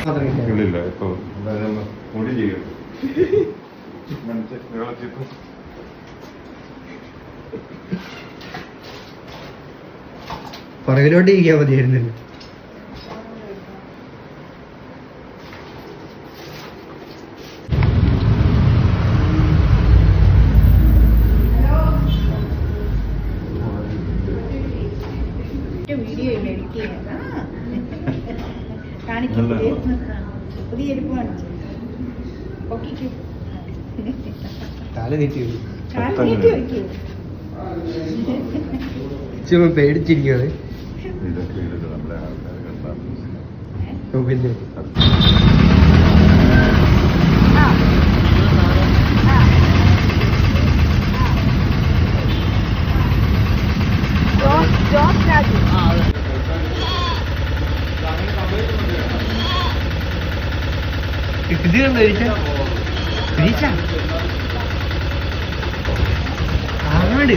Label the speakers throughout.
Speaker 1: ഇല്ലില്ല ഇപ്പൊ എന്തായാലും മുടി ചെയ്യട്ടെ
Speaker 2: പുറകിലോട്ട് ഇരിക്കാൻ മതിയായിരുന്നല്ലോ. തല തെറ്റി പേടിച്ചിരിക്കുന്നത്
Speaker 1: ഇതൊക്കെ നമ്മുടെ ആൾക്കാർ കണ്ടാൽ
Speaker 2: ഓ, പിന്നെ
Speaker 3: ആ ആ ജോസ് ജോസ് രാജു
Speaker 2: ഇത് കണ്ടോ ഇരിച്ച? ഇരിച്ച? ആട്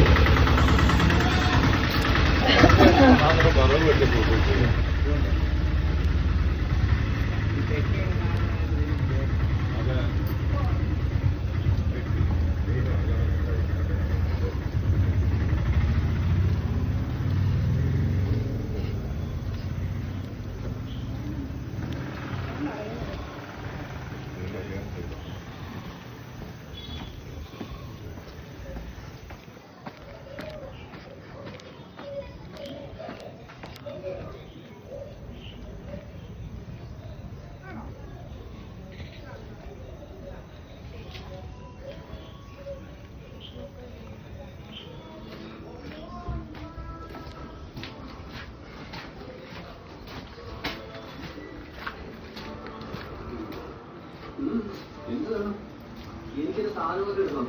Speaker 4: എനിക്കൊരു സാധനമൊക്കെ ഇടണം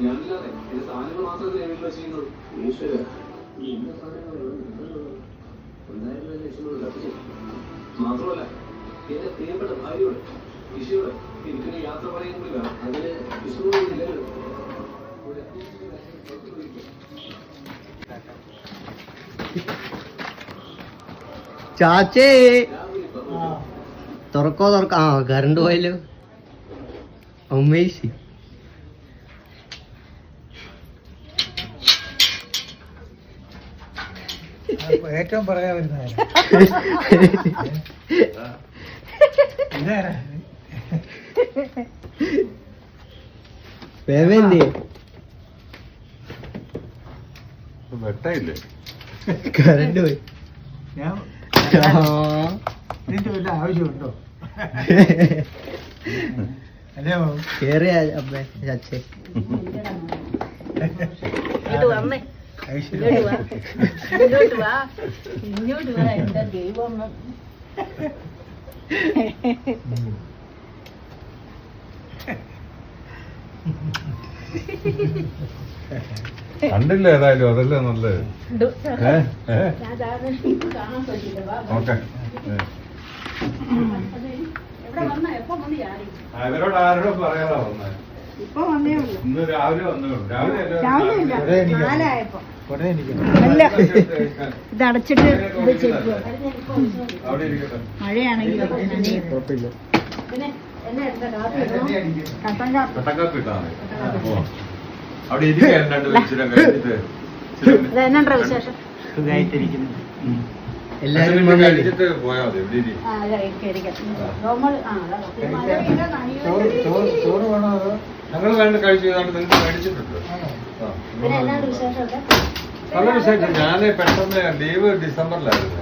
Speaker 4: ഞാനില്ലാതെ എന്റെ സാധനങ്ങൾ മാത്രമല്ലേ ഞാൻ വീട്ടിൽ ചെയ്യുന്നത്. ഈശ്വര. എന്റെ സാധനങ്ങൾ ഒന്നായിരം രൂപ ലക്ഷ്യമുള്ള കത്തിച്ചു മാത്രമല്ല എന്റെ പ്രിയപ്പെട്ട ഭാര്യയോട് വിഷയോട് എനിക്കൊരു യാത്ര പറയാൻ കൂടി വേണം. അതിന്.
Speaker 2: ചാച്ചേ തുറക്കോ തുറക്കോ. ആ കറണ്ട് പോയല്ലോ. അമേസി
Speaker 5: ഏറ്റവും പറയാൻ വരുന്ന
Speaker 2: വേവേന്തി
Speaker 1: വെട്ടയില്ലേ?
Speaker 2: കറണ്ട് പോയി.
Speaker 5: ഞാൻ. ഇതിന്റെ വല്ല ആവശ്യമുണ്ടോ?
Speaker 2: കേറിയ അമ്മേ ചാച്ചേ.
Speaker 1: കണ്ടില്ല ഏതായാലും അതല്ലേ നല്ലത്. ഓക്കെ
Speaker 3: എവിടെ വന്ന എപ്പോ വന്ന് ചാടി
Speaker 1: അവരോട് ആരോടും പറയാതാ വന്നേ.
Speaker 3: ഇപ്പൊ വന്നേ ഉള്ളൂ.
Speaker 1: ഇന്ന് രാവിലെ വന്നു രാവിലെ അല്ലേ?
Speaker 3: രാവിലെ ഇല്ല.
Speaker 5: ഇവിടെ
Speaker 3: നാലായപ്പോ.
Speaker 5: ഉടനെ എനിക്ക്.
Speaker 3: അല്ല. ഇത് അടച്ചിട്ട് ഇത് ചെയ്തു
Speaker 1: അവിടെ ഇരിക്കട്ടെ.
Speaker 3: മഴയാണെങ്കിൽ നനയും.
Speaker 5: കുഴപ്പമില്ല.
Speaker 3: പിന്നെ എന്നെ എടുത്ത കാപ്പി ഇടണം. കട്ടൻ കാപ്പി.
Speaker 1: കട്ടക്കാപ്പി ഇട്ടാ മതി. ഓ. അവിടെ ഇരിക്കാൻ രണ്ട് വിളിച്ചിട്ട് കഴിഞ്ഞിട്ട്
Speaker 3: ഇത് എന്നാ വിശേഷം?
Speaker 5: സുഖമായിട്ടിരിക്കുന്നു.
Speaker 3: പെയ്താ
Speaker 5: ചോറ്. വേണോ അതോ?
Speaker 1: ഞങ്ങൾ വേണ്ട കഴിച്ചു നിങ്ങൾക്ക് മേടിച്ചിട്ടുണ്ട്. നല്ല വിശേഷം. ഞാൻ പെട്ടെന്ന് ലീവ് ഡിസംബറിലായിരുന്നു.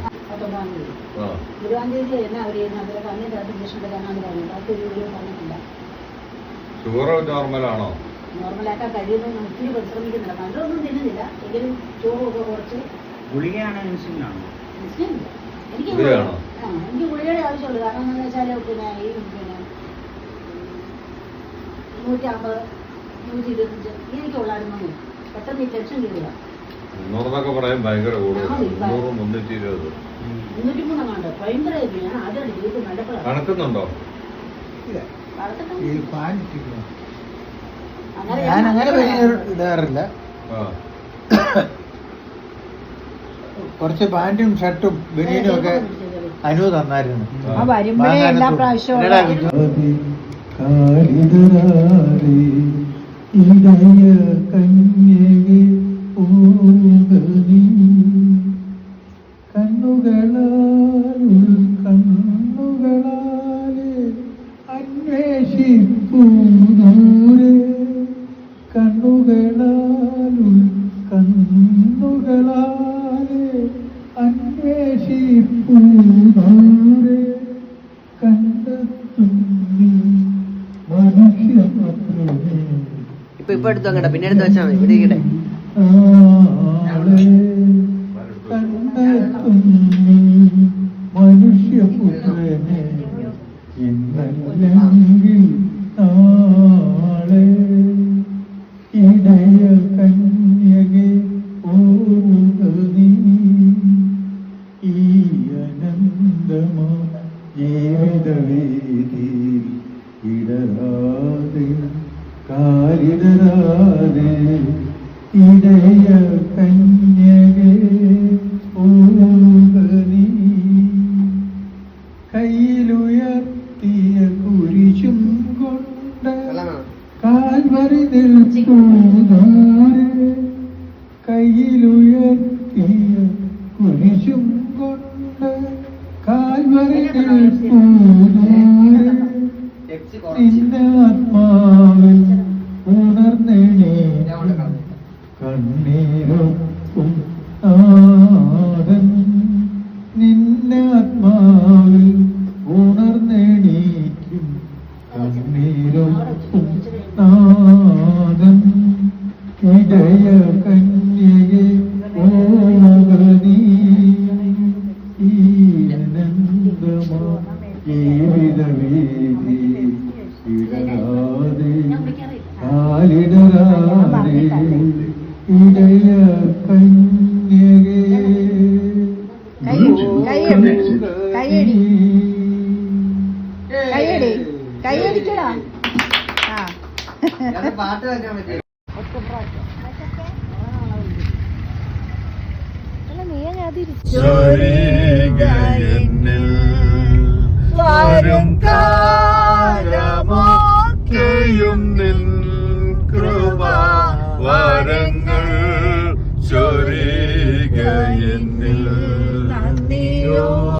Speaker 1: ഷുഗർ നോർമലാണോ?
Speaker 3: നോർമലാക്കാൻ കഴിയുമെന്ന് ഒത്തിരി പരിശ്രമിക്കുന്നില്ല. നല്ലൊന്നും തിന്നുന്നില്ല. എങ്കിലും ചോറൊക്കെ കുറച്ച്
Speaker 5: ഗുളികയാണോ ഇൻസുലിനാണോ.
Speaker 3: എനിക്ക്
Speaker 1: ഗുളികയാണോ?
Speaker 3: ആ എനിക്ക് ഗുളികയുടെ ആവശ്യമുള്ളൂ. കാരണം എന്താണെന്ന് വെച്ചാൽ പിന്നെ ഈ പിന്നെ നൂറ്റി അമ്പത് നൂറ്റി ഇരുപത്തഞ്ച് എനിക്കുള്ളായിരുന്നു പെട്ടെന്ന് ഈ ടെൻഷൻ കയറുക
Speaker 1: മുന്നൂറെന്നൊക്കെ പറയാൻ ഭയങ്കര കൂടുതൽ
Speaker 3: ആ, ഇല്ല.
Speaker 1: മുന്നൂറ് മുന്നൂറ്റി ഇരുപത്
Speaker 3: മുന്നൂറ്റി മൂന്ന് കണ്ട് ഭയങ്കര ഇത്. ഞാൻ ആദ്യമായിട്ട് ജീവിതത്തിൽ കണ്ടപ്പോഴാണ്
Speaker 1: കണക്കുന്നുണ്ടോ?
Speaker 5: ഇല്ല. ഈ
Speaker 3: വളർത്തിട്ട്
Speaker 5: പാൻ ഇട്ടിരിക്കുന്നു.
Speaker 3: അങ്ങനെ
Speaker 5: ഞാൻ അങ്ങനെ വലിയ. ഇടാറില്ല
Speaker 1: ആ.
Speaker 5: കുറച്ച് പാന്റും ഷർട്ടും ബനിയനും ഒക്കെ
Speaker 2: അനു തന്നായിരുന്നു.
Speaker 3: വരുമ്പോഴേ എല്ലാ പ്രാവശ്യവും
Speaker 6: കണ്ണുകളാൽ കണ്ണുകളാലെ അന്വേഷിപ്പൂ
Speaker 2: ഇപ്പൊ ഇപ്പൊ എടുത്തു അങ്ങടെ പിന്നെ എടുത്ത് വെച്ചാൽ മതി ഇവിടെ ഇരിക്കട്ടെ.
Speaker 6: ആളെ മനുഷ്യപുത്രനെ. ഇന്നല്ലെങ്കിൽ നാളെ ഇടയ കാലിടരാതെ ഇടയ കന്യകേ കൊണ്ട് കയ്യിലുയർത്തിയ കുരിശും നിന്റെ ആത്മാവിൽ ഉണർന്നെണീ കണ്ണീരൊക്കും ജീവിതവേദി ഇടരാതെ കാലിടരാതെ ഇടയ കന്യകേ
Speaker 3: കൈ- കൈയടി. കൈയടി. കൈയടി കൈയടിക്കടാ ആ
Speaker 2: പാട്ട് വെക്കാൻ പറ്റില്ല
Speaker 1: സ്വരേഖയെന്നിൽ വരും കാ